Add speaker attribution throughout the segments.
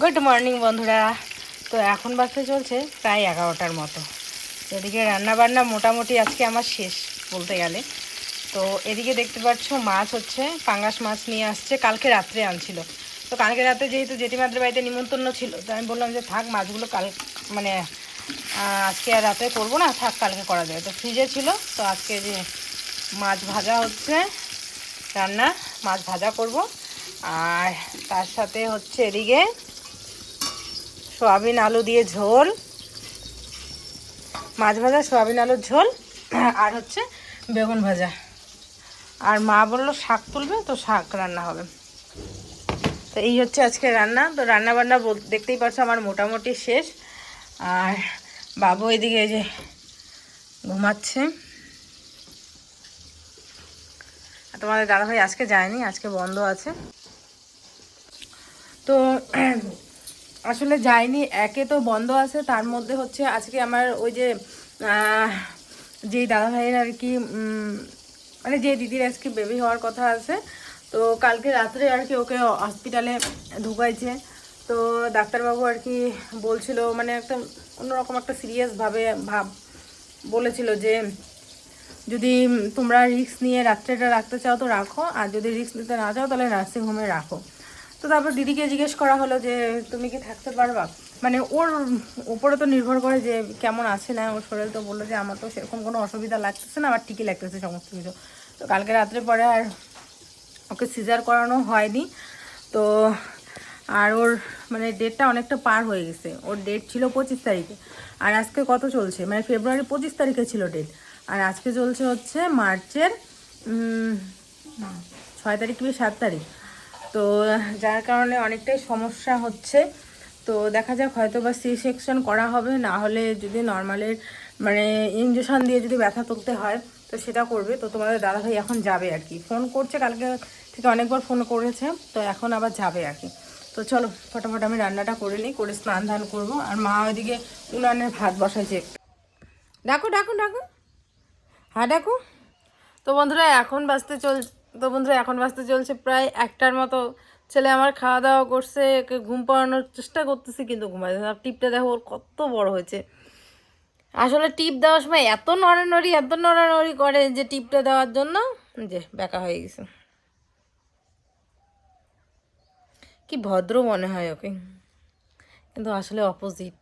Speaker 1: Good morning বন্ধুরা। তো এখন বাজতে চলছে প্রায় এগারোটার মতো। এদিকে রান্নাবান্না মোটামুটি আজকে আমার শেষ, বলতে গেলে। তো এদিকে দেখতে পাচ্ছ মাছ হচ্ছে, পাঙ্গাস মাছ নিয়ে আসছে, কালকে রাত্রে আনছিল। তো কালকে রাতে যেহেতু জেঠিমাদের বাড়িতে নিমন্ত্রণ ছিল, তো আমি বললাম যে থাক, মাছগুলো কাল মানে আজকে আর রাতে করব না, থাক, কালকে করা যাবে। তো ফ্রিজে ছিল, তো আজকে যে মাছ ভাজা হচ্ছে, রান্না, মাছ ভাজা করব। আর তার সাথে হচ্ছে এদিকে সোয়াবিন আলু দিয়ে ঝোল, মাছ ভাজা, সোয়াবিন আলুর ঝোল, আর হচ্ছে বেগুন ভাজা। আর মা বলল শাক তুলবে, তো শাক রান্না হবে। তো এই হচ্ছে আজকে রান্না। তো রান্না বান্না দেখতেই পাচ্ছ আমার মোটামুটি শেষ। আর বাবু এদিকে যে ঘুমাচ্ছে। তোমাদের দাদাভাই আজকে যায়নি, আজকে বন্ধ আছে। তো আসলে যায়নি, একে তো বন্ধ আছে, তার মধ্যে হচ্ছে আজকে আমার ওই যে যেই দাদাভাইয়ের আর কি মানে যে দিদির আজকে বেবি হওয়ার কথা আছে, তো কালকে রাত্রে আর কি ওকে হসপিটালে ঢুকাইছে। তো ডাক্তারবাবু আর কি বলছিল মানে একটা অন্যরকম একটা সিরিয়াসভাবে ভাব বলেছিল যে, যদি তোমরা রিস্ক নিয়ে রাত্রেটা রাখতে চাও তো রাখো, আর যদি রিস্ক নিতে না চাও তাহলে নার্সিংহোমে রাখো। তো তারপর দিদিকে জিজ্ঞেস করা হলো যে, তুমি কি থাকতে পারবা? মানে ওর উপরে তো নির্ভর করে যে কেমন আছে না, ওর শরীর তো বলল যে আমার তো সেরকম কোনো অসুবিধা লাগতেছে না, আমার ঠিকই লাগতেছে সমস্ত কিছু। তো কালকে রাত্রে পরে আর ওকে সিজার করানো হয়নি। তো আর ওর মানে ডেটটা অনেকটা পার হয়ে গেছে। ওর ডেট ছিল পঁচিশ তারিখে। আর আজকে কত চলছে? মানে ফেব্রুয়ারি পঁচিশ তারিখে ছিল ডেট। আর আজকে চলছে হচ্ছে মার্চের ছয় তারিখ কি সাত তারিখ। তো যার কারণে অনেকটাই সমস্যা হচ্ছে। তো দেখা যাক হয়তো বা সি সেকশন করা হবে, না হলে যদি নর্মালের মানে ইঞ্জেকশন দিয়ে যদি ব্যথা তুলতে হয়, তো সেটা করবে। তো তোমাদের দাদাভাই এখন যাবে আর কি। ফোন করছে, কালকে থেকে অনেকবার ফোন করেছে, তো এখন আবার যাবে আর কি। তো চলো, ফটাফট আমি রান্নাটা করে নিই, করে স্নান ধান করব। আর মা ওইদিকে উনানে ভাত বসাইছে ডাকো ডাকো ডাকো। হ্যাঁ ডাকো। তো বন্ধুরা, এখন বাজতে চল তো বন্ধুরা, এখন বাঁচতে চলছে প্রায় একটার মতো। ছেলে আমার খাওয়া দাওয়া করছে, একে ঘুম পাড়ানোর চেষ্টা করতেছি, কিন্তু ঘুমাই আর টিপটা দেখো, ওর কত বড় হয়েছে। আসলে টিপ দেওয়ার সময় এত নড়ানড়ি এত নড়ানড়ি করে যে টিপটা দেওয়ার জন্য, যে বেকা হয়ে গেছে। কি ভদ্র মনে হয় ওকে। কিন্তু আসলে অপোজিট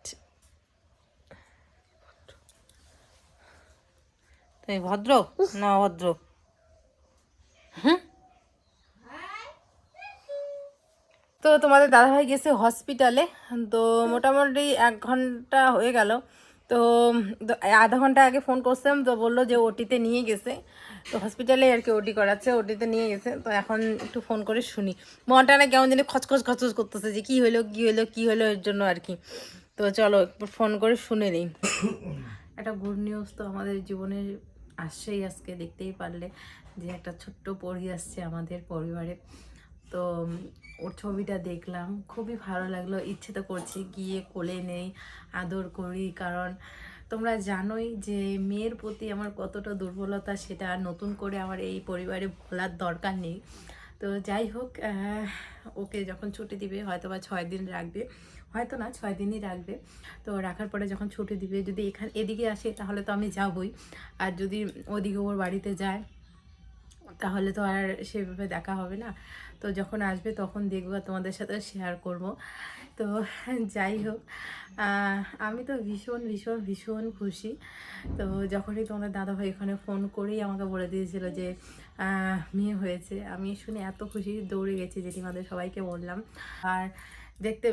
Speaker 1: তুমি ভদ্র? না অভদ্র হুম তো তোমাদের দাদাভাই গেছে হসপিটালে, তো মোটামুটি এক ঘণ্টা হয়ে গেল। তো আধা ঘণ্টা আগে ফোন করছিলাম, তো বলল যে ওটিতে নিয়ে গেছে। তো হসপিটালে আর কি ওটি করাচ্ছে, ওটিতে নিয়ে গেছে। তো এখন একটু ফোন করে শুনি। মনটা না কেমন জানি খচখচ খচখচ করতেছে যে কী হলো কী হলো কী হলো এর জন্য আর কি। তো চলো ফোন করে শুনে নিই। একটা গুড নিউজ তো আমাদের জীবনের আসছেই আজকে, দেখতেই পারলে যে একটা ছোট্ট পরি আসছে আমাদের পরিবারে। তো ওর ছবিটা দেখলাম, খুবই ভালো লাগল। ইচ্ছে তো করছি গিয়ে কোলে নেই, আদর করি, কারণ তোমরা জানোই যে মেয়ের প্রতি আমার কতটা দুর্বলতা সেটা নতুন করে আমার এই পরিবারে বলার দরকার নেই। তো যাই হোক ওকে যখন ছুটি দিবে হয়তো বা ছয় দিন রাখবে, হয়তো না, ছয় দিনই রাখবে। তো রাখার পরে যখন ছুটি দিবে, যদি এখানে, এদিকে আসে, তাহলে তো আমি যাবই। আর যদি ওদিকে ওর বাড়িতে যায়, তাহলে তো আর সেভাবে দেখা হবে না। তো যখন আসবে তখন দেখব তোমাদের সাথে শেয়ার করব। তো যাই হোক আমি তো ভীষণ ভীষণ ভীষণ খুশি। তো যখনই তোমাদের দাদাভাই এখানে ফোন করেই আমাকে বলে দিয়েছিল যে মেয়ে হয়েছে, আমি শুনে এত খুশি দৌড়ে গেছি জেঠিমাদের সবাইকে বললাম। আর দেখতে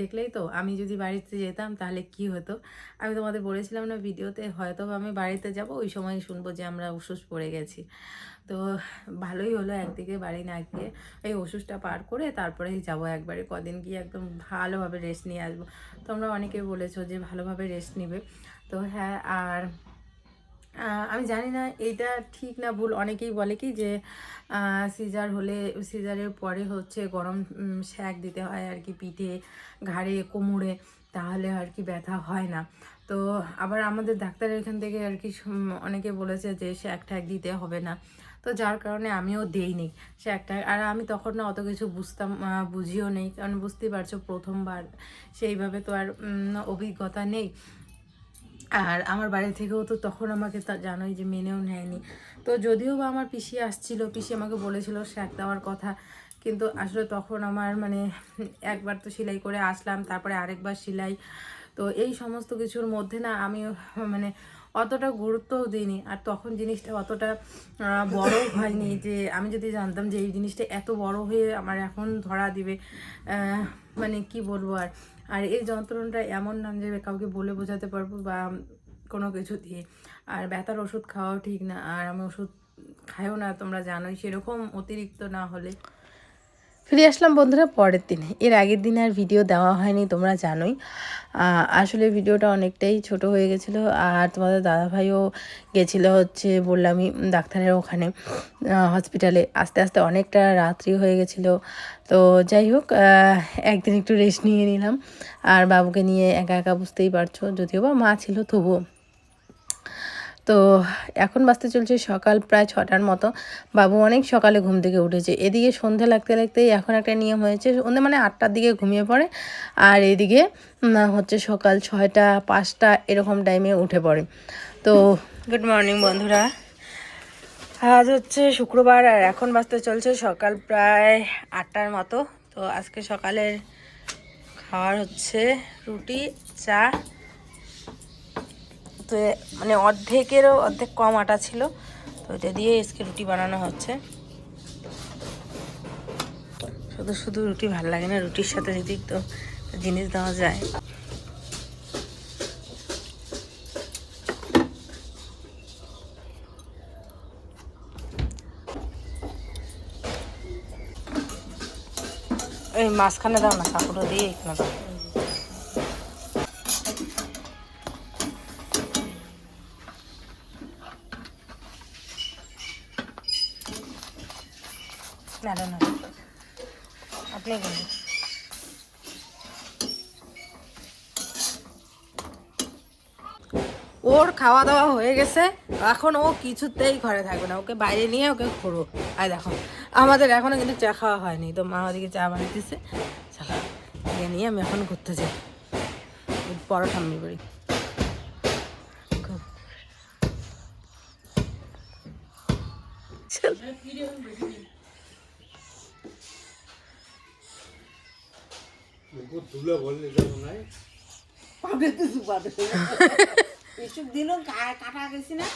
Speaker 1: দেখলেই তো আমি যদি বাড়িতে যেতাম তাহলে কি হতো? আমি তোমাদের বলেছিলাম না ভিডিওতে, হয়তো আমি বাড়িতে যাব, ওই সময় শুনব যে আমরা অসুস্থ পড়ে গেছি। তো ভালোই হলো একদিকে বাড়ি না গিয়ে এই ওষুধটা পার করে তারপরেই যাব একবারে, কদিন গিয়ে একদম ভালোভাবে রেস্ট নিয়ে আসব। তোমরা অনেকে বলেছ যে ভালোভাবে রেস্ট নিবে। তো হ্যাঁ আর আমি জানি না, এইটা ঠিক না ভুল। অনেকেই বলে কি যে সিজার হলে, সিজারের পরে হচ্ছে গরম শ্যাক দিতে হয় আর কি পিঠে, ঘাড়ে, কোমরে, তাহলে আর কি ব্যথা হয় না। তো আবার আমাদের ডাক্তারের এখান থেকে আর কি অনেকে বলেছে যে শ্যাক ঠ্যাক দিতে হবে না। তো যার কারণে আমিও দেইনি সে একটা আর আমি তখন না অত কিছু বুঝতাম বুঝিও নেই। কারণ বুঝতেই পারছ প্রথমবার, সেইভাবে তো আর অভিজ্ঞতা নেই। আর আমার বাড়ি থেকেও তো তখন আমাকে তা জানোই যে মেনেও নেয়নি। তো যদিও বা আমার পিসি আসছিল, পিসি আমাকে বলেছিল শ্যাক দেওয়ার কথা, কিন্তু আসলে তখন আমার মানে একবার তো সেলাই করে আসলাম, তারপরে আরেকবার সেলাই। তো এই সমস্ত কিছুর মধ্যে না আমি মানে অতটা গুরুত্বও দিইনি। আর তখন জিনিসটা অতটা বড় হয়নি যে আমি যদি জানতাম যে এই জিনিসটা এত বড় হয়ে আমার এখন ধরা দিবে মানে কি বলব আর? আর এই যন্ত্রণাটা এমন নাম যে কাউকে বলে বোঝাতে পারব বা কোনো কিছু দিয়ে। আর ব্যথার ওষুধ খাওয়াও ঠিক না, আর আমি ওষুধ খাইও না, তোমরা জানোই, সেরকম অতিরিক্ত না হলে। ফিরে আসলাম বন্ধুরা পরের দিনে। এর আগের দিন আর ভিডিও দেওয়া হয়নি, তোমরা জানোই। আসলে ভিডিওটা অনেকটাই ছোট হয়ে গেছিল, আর তোমাদের দাদাভাইও গেছিল হচ্ছে বললামই ডাক্তারের ওখানে হসপিটালে আস্তে আস্তে অনেকটা রাত্রি হয়ে গেছিল। তো যাই হোক একদিন একটু রেস্ট নিয়ে নিলাম। আর বাবুকে নিয়ে একা একা বুঝতেই পারছ, যদিও বা মা ছিল, তবুও। তো এখন বাজতে চলছে সকাল প্রায় ছটার মতো। বাবু অনেক সকালে ঘুম থেকে উঠেছে। এদিকে সন্ধে লাগতে লাগতেই এখন একটা নিয়ম হয়েছে, সন্ধে মানে আটটার দিকে ঘুমিয়ে পড়ে আর এদিকে হচ্ছে সকাল ছয়টা, পাঁচটা এরকম টাইমে উঠে পড়ে। তো গুড মর্নিং বন্ধুরা। আজ হচ্ছে শুক্রবার আর এখন বাজতে চলছে সকাল প্রায় আটটার মতো। তো আজকে সকালের খাওয়ার হচ্ছে রুটি, চা তো মানে অর্ধেকেরও অর্ধেক কম আটা ছিল, তো এটা দিয়ে আজকে রুটি বানানো হচ্ছে। শুধু শুধু রুটি ভালো লাগে না, রুটির সাথে যদি একটু জিনিস দেওয়া যায়। এই মাঝখানে দাও না সাপুরো দিয়ে এখানে দাও না না না আপনি বলুন ওর খাওয়া দাওয়া হয়ে গেছে। এখন ও কিছুতেই ঘরে থাকবে না। ওকে বাইরে নিয়ে ওকে ঘোরো আর দেখো আমাদের এখনও কিন্তু চা খাওয়া হয়নি। তো মা ওদিকে চা বানাইতেছে। চলো নিয়ে আমি এখন ঘুরতে যাই। বড় ঠাম্মির বাড়ি খুব চল
Speaker 2: এসব দিল কাটা গেছি না।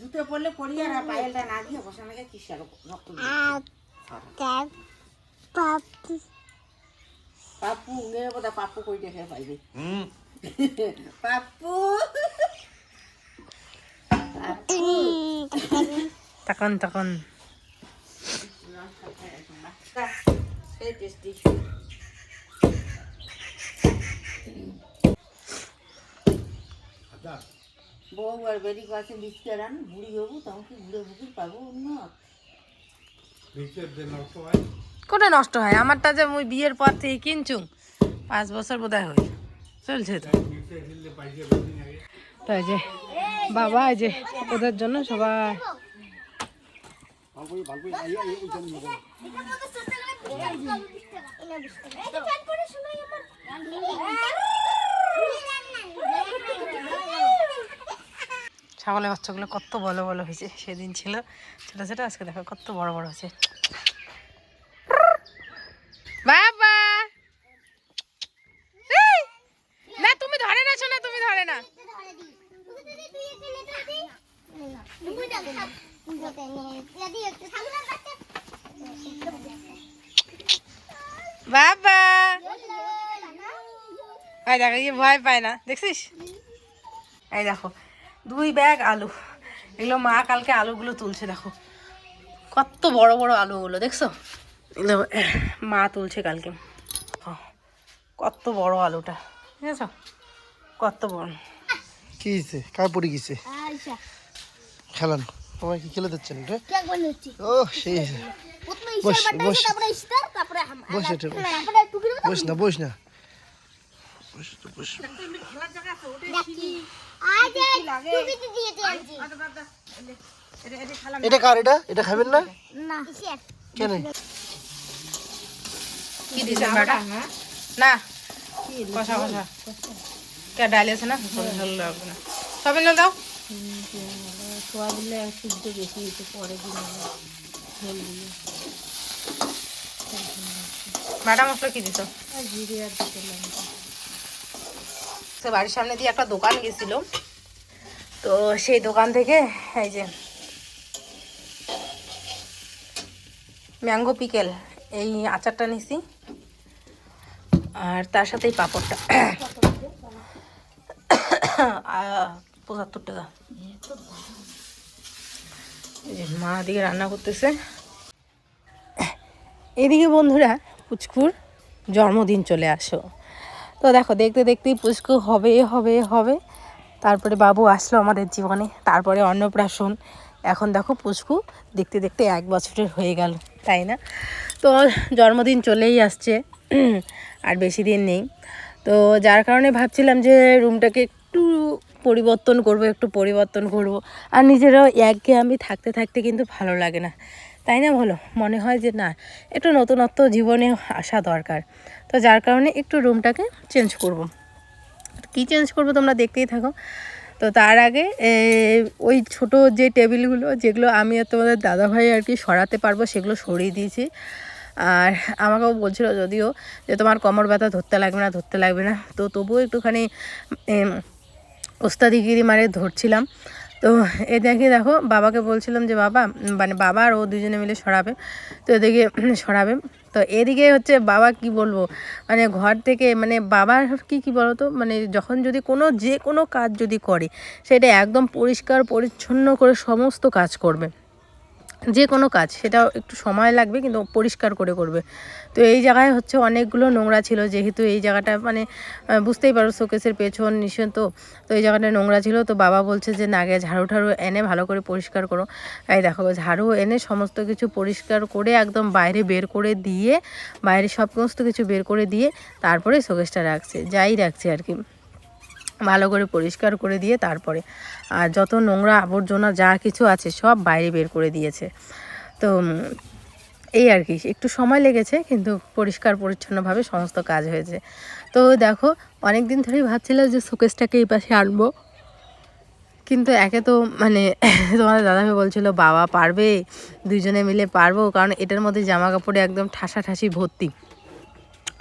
Speaker 2: জুতো পড়লে পড়ি আর পায়েলটা না দিয়ে বসে নাকি কিসের রক্ত পাপ্পু মেয়ে বোধ পাপ্পু কই দেখে পাইবে। পাপ্পু
Speaker 1: তখন তখন।
Speaker 2: সেই টেস্টি। বউ আর বেরি কাছে বিস্কে রান বুড়ি হবু তখন কি বুড়ে বুকির পাবো অন্য
Speaker 1: কোটা নষ্ট হয় আমারটা যে মুই বিয়ের পর থেকে কিনছু পাঁচ বছর বোধহয় হয় চলছে তো তাই যে বাবা এই যে ওদের জন্য সবাই ছাগলের বাচ্চাগুলো কত বড় বড় হয়েছে সেদিন ছিল। ছোট ছোট, আজকে দেখো কত বড় বড় হয়েছে। বাবা! না, তুমি ধরে না তুমি ধরে না। বাবা! ভয় পায় না, দেখছিস? এই দেখো দুই ব্যাগ আলু। এগুলো মা কালকে আলুগুলো তুলছে দেখো। কত বড় বড় আলুগুলো দেখছ? এগুলো মা তুলছে কালকে। কত বড় আলুটা ঠিক আছে কত বড়।
Speaker 3: কি হয়েছে কার পড়ে গেছে? খেলান তোমায় কি খেলে দিচ্ছেন রে ও সেই। বস বস। বস না বস না।
Speaker 2: এটা এটা খেলাম
Speaker 3: এটা কার এটা? এটা খাবেন না?
Speaker 4: না
Speaker 3: কেন?
Speaker 1: কি দিয়েছেন বাটা? না। কষা কষা। কে ডাল আছে না? ঝোল লাগবে না। সবিন দাও।
Speaker 4: সোয়াবিনে সিদ্ধ বেশি হয়েছে পরে দিন ঝোল দিয়ে
Speaker 1: বাটা মশলা কি দিত
Speaker 4: আর জিরে আর দিতে লঙ্কা।
Speaker 1: সে বাড়ির সামনে দিয়ে একটা দোকান গেছিল। তো সেই দোকান থেকে এই যে ম্যাঙ্গো পিকেল, এই আচারটা নিছি। আর তার সাথে এই পাঁপড়টা। পঁচাত্তর টাকা। মা দিকে রান্না করতেছে। এদিকে বন্ধুরা, পুচকুর জন্মদিন চলে আসো। তো দেখো, দেখতে দেখতেই পুচকু হবে হবে হবে। তারপরে বাবু আসলো আমাদের জীবনে, তারপরে অন্নপ্রাশন। এখন দেখো পুচকু দেখতে দেখতে এক বছরের হয়ে গেল, তাই না? তো জন্মদিন চলেই আসছে, আর বেশি দিন নেই। তো যার কারণে ভাবছিলাম যে রুমটাকে একটু পরিবর্তন করব, একটু পরিবর্তন করব। আর নিজেরাও একঘেয়ে আমি থাকতে থাকতে কিন্তু ভালো লাগে না। তাই না বলো? মনে হয় যে না, একটু নতুনত্ব জীবনে আসা দরকার। তো যার কারণে একটু রুমটাকে চেঞ্জ করব। কী চেঞ্জ করব তোমরা দেখতেই থাকো। তো তার আগে ওই ছোট যে টেবিলগুলো, যেগুলো আমি আর তোমাদের দাদাভাই আর কি সরাতে পারব, সেগুলো সরিয়ে দিয়েছি। আর আমাকেও বলছিল যদিও যে তোমার কোমর ব্যথা ধরতে লাগবে না, ধরতে লাগবে না। তো তবুও একটুখানি ওস্তাদিগিরি মারে ধরছিলাম। তো এ দেখে দেখো বাবাকে বলছিলাম যে, বাবা মানে বাবা আর ও দুজনে মিলে সরাবে। তো এদিকে সরাবে। তো এদিকে হচ্ছে বাবা কি বলব? মানে ঘর থেকে মানে বাবার কি কি তো মানে যখন যদি কোনো, যে কোনো কাজ যদি করে, সেটা একদম পরিষ্কার, পরিচ্ছন্ন করে সমস্ত কাজ করবে। যে কোনো কাজ সেটা একটু সময় লাগবে কিন্তু পরিষ্কার করে করবে। তো এই জায়গায় হচ্ছে অনেকগুলো নোংরা ছিল যেহেতু এই জায়গাটা মানে বুঝতেই পারো শোকেসের পেছন নিশন তো তো এই জায়গাটা নোংরা ছিল। তো বাবা বলছে যে, না আগে ঝাড়ু ঠাড়ু এনে ভালো করে পরিষ্কার করো। এই দেখো, ঝাড়ু এনে সমস্ত কিছু পরিষ্কার করে একদম বাইরে বের করে দিয়ে, বাইরে সমস্ত কিছু বের করে দিয়ে তারপরে শোকেসটা রাখছে, যাই রাখছে আর কি। ভালো করে পরিষ্কার করে দিয়ে তারপরে, আর যত নোংরা আবর্জনা যা কিছু আছে সব বাইরে বের করে দিয়েছে। তো এই আর কি, একটু সময় লেগেছে কিন্তু পরিষ্কার পরিচ্ছন্নভাবে সমস্ত কাজ হয়েছে। তো দেখো অনেক দিন ধরেই ভাবছিলাম যে শোকেসটাকে এই পাশে আনব। কিন্তু একে তো মানে তোমাদের দাদাভাই বলছিল, বাবা পারবে দুজনে মিলে পারব। কারণ এটার মধ্যে জামা কাপড়ে একদম ঠাসা ঠাসি ভর্তি।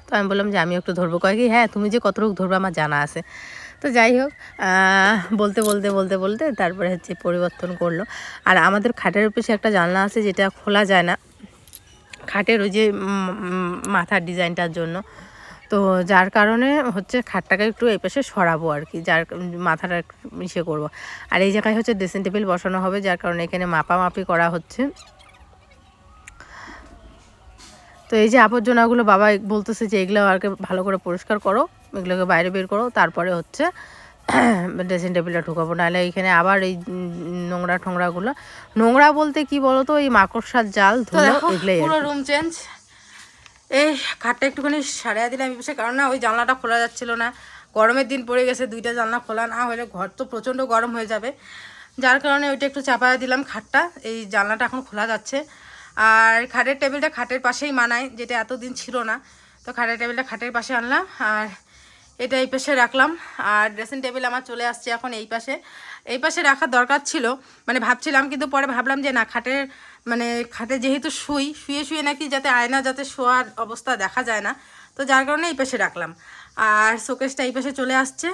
Speaker 1: তো আমি বললাম যে আমি একটু ধরবো। কয় কি হ্যাঁ তুমি যে কতটুকু ধরবে, আমার জানা আছে। তো যাই হোক বলতে বলতে বলতে বলতে তারপরে হচ্ছে পরিবর্তন করল। আর আমাদের খাটের উপরে একটা জানলা আছে যেটা খোলা যায় না। খাটের ওই যে মাথার ডিজাইনটার জন্য। তো যার কারণে হচ্ছে খাটটাকে একটু এই পাশে সরাবো আর কি, যার মাথাটা ইসে করব। আর এই জায়গায় হচ্ছে ড্রেসিং টেবিল বসানো হবে, যার কারণে এখানে মাপামাপি করা হচ্ছে। তো এই যে আবর্জনাগুলো বাবা বলতেছে যে এগুলো আর কি ভালো করে পরিষ্কার করো। এগুলোকে বাইরে বের করো তারপরে হচ্ছে ড্রেসিং টেবিলটা ঢুকাবো। নাহলে এইখানে আবার এই নোংরা ঠোংরাগুলো নোংরা বলতে কি বলো তো এই মাকড়সার জাল ধুলো এগুলোই পুরো রুম চেঞ্জ এই খাটটা একটুখানি সারিয়ে দিলাম পাশে কারণ না ওই জানলাটা খোলা যাচ্ছিল না। গরমের দিন পড়ে গেছে দুইটা জানলা খোলা না হলে ঘর তো প্রচণ্ড গরম হয়ে যাবে। যার কারণে ওইটা একটু চাপায় দিলাম খাটটা এই জানলাটা এখন খোলা যাচ্ছে। আর খাটের টেবিলটা খাটের পাশেই মানায় যেটা এতদিন ছিল না। তো খাটের টেবিলটা খাটের পাশে আনলাম আর এটা এই পাশে রাখলাম। আর ড্রেসিং টেবিল আমার চলে আসছে এখন এই পাশে। এই পাশে রাখার দরকার ছিল মানে ভাবছিলাম, কিন্তু পরে ভাবলাম যে না, খাটের মানে খাটে যেহেতু শুই, শুয়ে শুয়ে নাকি যাতে আয়না, যাতে শোয়ার অবস্থা দেখা যায় না, তো যার কারণে এই পাশে রাখলাম। আর শোকেসটা এই পাশে চলে আসছে।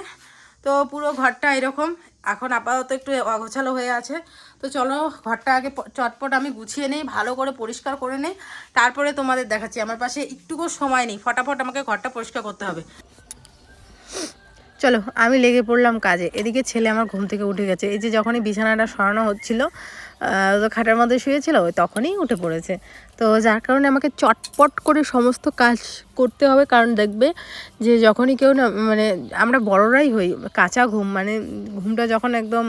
Speaker 1: তো পুরো ঘরটা এরকম। এখন আপাতত একটু অগোছালো হয়ে আছে। তো চলো, ঘরটা আগে চটপট আমি গুছিয়ে নেই, ভালো করে পরিষ্কার করে নেই। তারপরে তোমাদের দেখাচ্ছি। আমার পাশে একটুকু সময় নেই। ফটাফট আমাকে ঘরটা পরিষ্কার করতে হবে। চলো, আমি লেগে পড়লাম কাজে। এদিকে ছেলে আমার ঘুম থেকে উঠে গেছে। এই যে যখনই বিছানাটা সরানো হচ্ছিল খাটার মধ্যে শুয়েছিল তখনই উঠে পড়েছে। তো যার কারণে আমাকে চটপট করে সমস্ত কাজ করতে হবে। কারণ দেখবে যে যখনই কেউ না মানে আমরা বড়রাই হই, কাঁচা ঘুম মানে ঘুমটা যখন একদম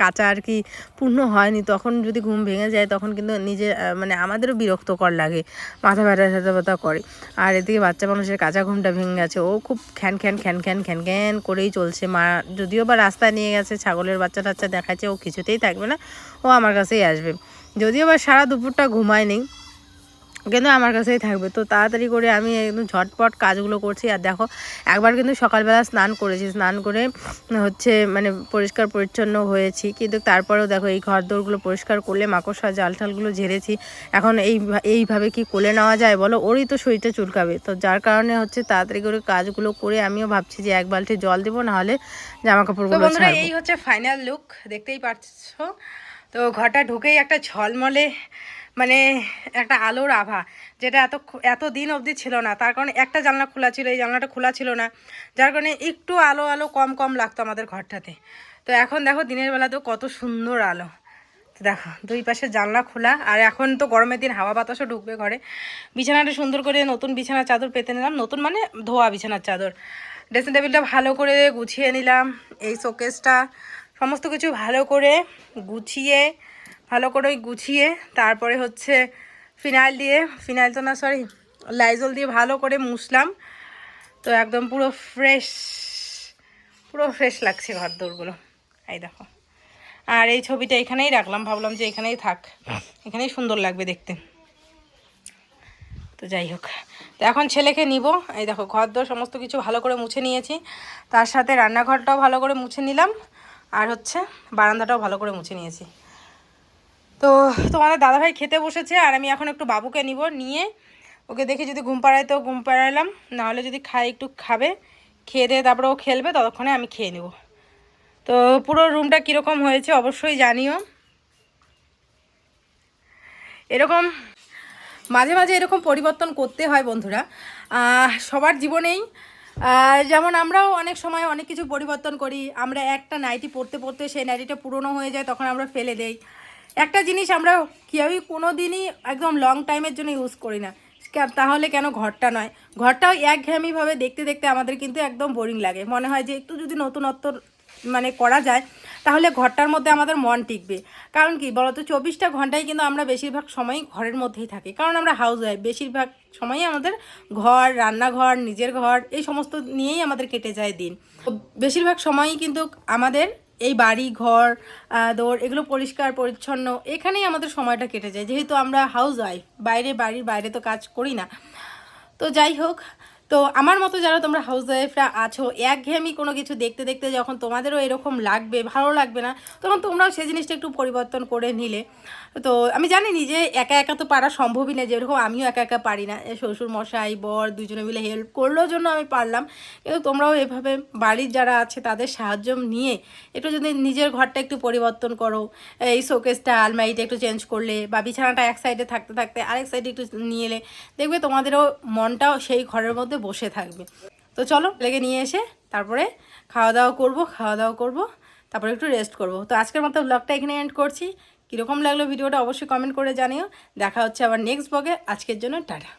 Speaker 1: কাঁচা আর কি পূর্ণ হয়নি, তখন যদি ঘুম ভেঙে যায়, তখন কিন্তু নিজে মানে আমাদেরও বিরক্তকর লাগে, মাথা ব্যথা ব্যথা ব্যথা করে। আর এদিকে বাচ্চা মানুষের কাঁচা ঘুমটা ভেঙে গেছে, ও খুব খ্যান খ্যান খ্যান খ্যান খ্যান খ্যান করেই চলছে। মা যদিও বা রাস্তায় নিয়ে গেছে, ছাগলের বাচ্চা টাচ্চা দেখাচ্ছে, ও কিছুতেই থাকবে না, ও আমার কাছেই আসবে। যদিও বা সারা দুপুরটা ঘুমায়নি কিন্তু আমার কাছেই থাকবে। তো তাড়াতাড়ি করে আমি একদম ঝটপট কাজগুলো করছি। আর দেখো একবার কিন্তু সকালবেলা স্নান করেছি। স্নান করে হচ্ছে মানে পরিষ্কার পরিচ্ছন্ন হয়েছি। কিন্তু তারপরেও দেখো এই ঘর দোরগুলো পরিষ্কার করলে মাকড়সা জাল টালগুলো ঝেড়েছি। এখন এই এইভাবে কি কোলে নেওয়া যায় বলো? ওরই তো শরীরটা চুলকাবে। তো যার কারণে হচ্ছে তাড়াতাড়ি করে কাজগুলো করে আমিও ভাবছি যে এক বালতি জল দেবো নাহলে জামা কাপড়গুলো এই হচ্ছে ফাইনাল লুক দেখতেই পাচ্ছ? তো ঘরটা ঢুকেই একটা ঝলমলে মানে একটা আলোর আভা, যেটা এত এত দিন অবধি ছিল না। তার কারণে একটা জানলা খোলা ছিল, এই জানলাটা খোলা ছিল না। যার কারণে একটু আলো আলো কম কম লাগতো আমাদের ঘরটাতে। তো এখন দেখো দিনের বেলাতেও কত সুন্দর আলো। তো দেখো, দুই পাশে জানলা খোলা, আর এখন তো গরমের দিন হাওয়া বাতাসও ঢুকবে ঘরে। বিছানাটা সুন্দর করে নতুন বিছানার চাদর পেতে নিলাম। নতুন মানে ধোয়া বিছানার চাদর। ড্রেসিং টেবিলটা ভালো করে গুছিয়ে নিলাম, এই শোকেসটা, সমস্ত কিছু ভালো করে গুছিয়ে ভালো করে ওই গুছিয়ে তারপরে হচ্ছে ফিনাইল দিয়ে, ফিনাইল তো না সরি লাইজল দিয়ে ভালো করে মুছলাম। তো একদম পুরো ফ্রেশ পুরো ফ্রেশ লাগছে ঘর দৌড়গুলো এই দেখো। আর এই ছবিটা এখানেই রাখলাম, ভাবলাম যে এখানেই থাক। এখানেই সুন্দর লাগবে দেখতে। তো যাই হোক। তো এখন ছেলেকে নিব। এই দেখো, ঘর দর সমস্ত কিছু ভালো করে মুছে নিয়েছি। তার সাথে রান্নাঘরটাও ভালো করে মুছে নিলাম। আর হচ্ছে বারান্দাটাও ভালো করে মুছে নিয়েছি। তো তোমাদের দাদাভাই খেতে বসেছে আর আমি এখন একটু বাবুকে নিব, নিয়ে ওকে দেখে যদি ঘুম পাড়াই তো ঘুম পাড়াইলাম নাহলে যদি খাই একটু খাবে, খেয়ে দিয়ে তারপরে ও খেলবে, ততক্ষণে আমি খেয়ে নেব। তো পুরো রুমটা কীরকম হয়েছে অবশ্যই জানিও। এরকম, মাঝে মাঝে এরকম পরিবর্তন করতে হয় বন্ধুরা। সবার জীবনেই যেমন আমরাও অনেক সময় অনেক কিছু পরিবর্তন করি, আমরা একটা নাইটি পরতে পরতে সেই নাইটিটা পুরনো হয়ে যায়, তখন আমরা ফেলে দেই। একটা জিনিস আমরা কেউই কোনো দিনই একদম লং টাইমের জন্য ইউজ করি না। তাহলে কেন ঘরটা নয়? ঘরটাও একঘেয়েমিভাবে দেখতে দেখতে আমাদের কিন্তু একদম বোরিং লাগে। মনে হয় যে একটু যদি নতুনত্ব মানে করা যায়, তাহলে ঘরটার মধ্যে আমাদের মন টিকবে। কারণ কি বলতো, চব্বিশটা ঘন্টায় কিন্তু আমরা বেশিরভাগ সময় ঘরের মধ্যেই থাকি। কারণ আমরা হাউস ওয়াইফ বেশিরভাগ সময়ই আমাদের ঘর, রান্নাঘর, নিজের ঘর, এই সমস্ত নিয়েই আমাদের কেটে যায় দিন। বেশিরভাগ সময়ই কিন্তু আমাদের এই বাড়ি, ঘর দৌড় এগুলো পরিষ্কার, পরিচ্ছন্ন, এখানেই আমাদের সময়টা কেটে যায়। যেহেতু আমরা হাউস ওয়াইফ বাইরে বাড়ির বাইরে তো কাজ করি না। তো যাই হোক তো আমার মতো যারা তোমরা হাউস ওয়াইফরা আছো, একঘেয়েমি কোনো কিছু দেখতে দেখতে যখন তোমাদেরও এরকম লাগবে, ভালো লাগবে না, তখন তোমরাও সেই জিনিসটা একটু পরিবর্তন করে নিলে। তো আমি জানি নিজে একা একা তো পারা সম্ভবই না, যেরকম আমিও একা একা পারি না। শ্বশুর মশাই বর দুজনে মিলে হেল্প করলেও জন্য আমি পারলাম। কিন্তু তোমরাও এভাবে বাড়ির যারা আছে, তাদের সাহায্য নিয়ে একটু যদি নিজের ঘরটা একটু পরিবর্তন করো, এই শোকেসটা, আলমারিটা একটু চেঞ্জ করলে বা বিছানাটা এক সাইডে থাকতে থাকতে আরেক সাইডে একটু নিয়ে এলে, দেখবে তোমাদেরও মনটাও সেই ঘরের মধ্যে বসে থাকবে। তো চলো, লেগে নিয়ে এসে তারপরে খাওয়া দাওয়া করব খাওয়া দাওয়া করব, তারপরে একটু রেস্ট করব। তো আজকের মতো ব্লগটা এখানে এন্ড করছি। কীরকম লাগল ভিডিওটা অবশ্যই কমেন্ট করে জানিও। দেখা হচ্ছে আবার নেক্সট ব্লগে আজকের জন্য টাটা।